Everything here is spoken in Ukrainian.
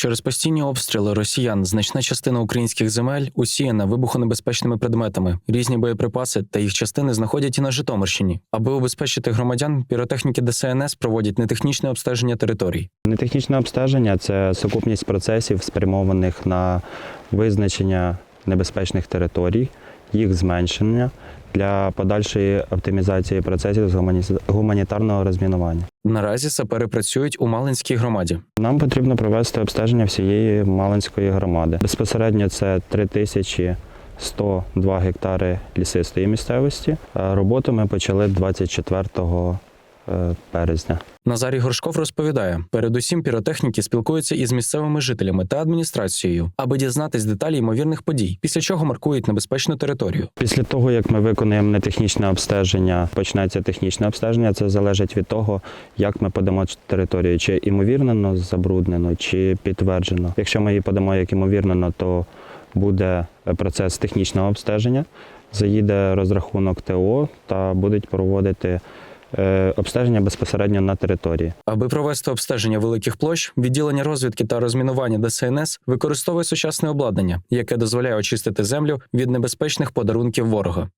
Через постійні обстріли росіян значна частина українських земель усіяна вибухонебезпечними предметами. Різні боєприпаси та їх частини знаходять і на Житомирщині. Аби убезпечити громадян, піротехніки ДСНС проводять нетехнічне обстеження територій. Нетехнічне обстеження це сукупність процесів, спрямованих на визначення небезпечних територій, їх зменшення для подальшої оптимізації процесів з гуманітарного розмінування. Наразі сапери працюють у Малинській громаді. Нам потрібно провести обстеження всієї Малинської громади. Безпосередньо це 3102 гектари лісистої місцевості. Роботу ми почали 24 е, березня. Назарій Горшков розповідає: передусім піротехніки спілкуються із місцевими жителями та адміністрацією, аби дізнатись деталі ймовірних подій, після чого маркують небезпечну територію. Після того, як ми виконуємо нетехнічне обстеження, почнеться технічне обстеження. Це залежить від того, як ми подамо територію, чи імовірнено забруднено, чи підтверджено. Якщо ми її подамо як імовірнено, то буде процес технічного обстеження, заїде розрахунок ТО та будуть проводити е, обстеження безпосередньо на території. Аби провести обстеження великих площ, відділення розвідки та розмінування ДСНС використовує сучасне обладнання, яке дозволяє очистити землю від небезпечних подарунків ворога.